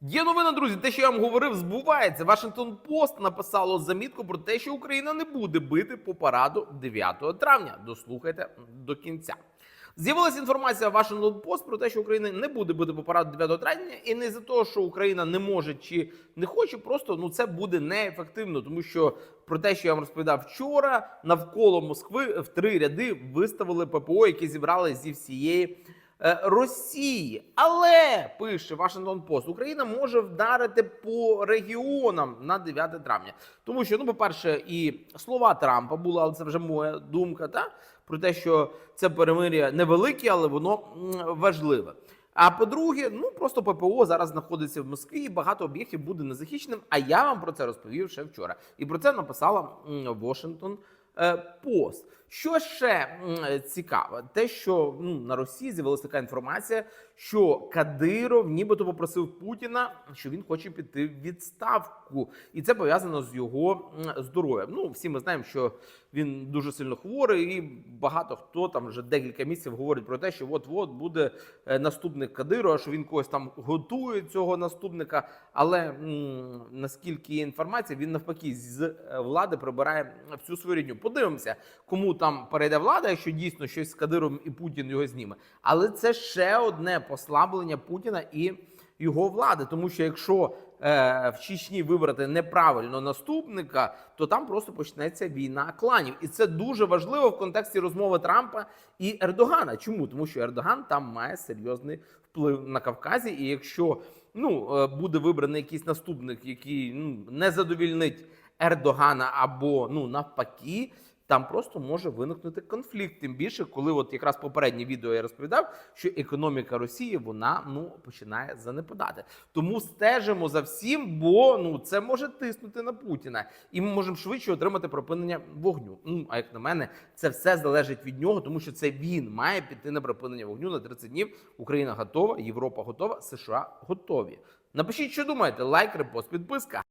Є новина, друзі. Те, що я вам говорив, збувається. Вашингтон Пост написало замітку про те, що Україна не буде бити по параду 9 травня. Дослухайте до кінця. З'явилася інформація в Вашингтон Пост про те, що Україна не буде бити по параду 9 травня, і не за того, що Україна не може чи не хоче, просто ну це буде неефективно, тому що про те, що я вам розповідав вчора, навколо Москви в три ряди виставили ППО, які зібрали зі всієї Росії. Але пише Вашингтон Пост, Україна може вдарити по регіонам на 9 травня. Тому що, ну, по-перше, і слова Трампа були, але це вже моя думка, та про те, що це перемир'я невелике, але воно важливе. А по-друге, ну просто ППО зараз знаходиться в Москві, і багато об'єктів буде незахищеним. А я вам про це розповів ще вчора. І про це написала Washington е, Post. Що ще м, цікаве, те, що ну на Росії з'явилася така інформація, що Кадиров нібито попросив Путіна, що він хоче піти в відставку, і це пов'язано з його здоров'ям. Ну всі ми знаємо, що він дуже сильно хворий, і багато хто там вже декілька місяців говорить про те, що от-от буде е, наступник Кадирова, що він когось там готує цього наступника. Але м, наскільки є інформація, він навпаки з е, влади прибирає всю свою рідню. Подивимося, кому там перейде влада, якщо дійсно щось з Кадировим і Путін його зніме. Але це ще одне послаблення Путіна і його влади, тому що якщо е, в Чечні вибрати неправильно наступника, то там просто почнеться війна кланів, і це дуже важливо в контексті розмови Трампа і Ердогана. Чому? Тому що Ердоган там має серйозний вплив на Кавказі, і якщо ну е, буде вибраний якийсь наступник, який ну не задовільнить Ердогана або ну навпаки. Там просто може виникнути конфлікт. Тим більше, коли от якраз попереднє відео я розповідав, що економіка Росії вона ну починає занепадати. Тому стежимо за всім, бо ну це може тиснути на Путіна, і ми можемо швидше отримати припинення вогню. Ну а як на мене, це все залежить від нього, тому що це він має піти на припинення вогню на 30 днів. Україна готова, Європа готова, США готові. Напишіть, що думаєте, лайк, репост, підписка.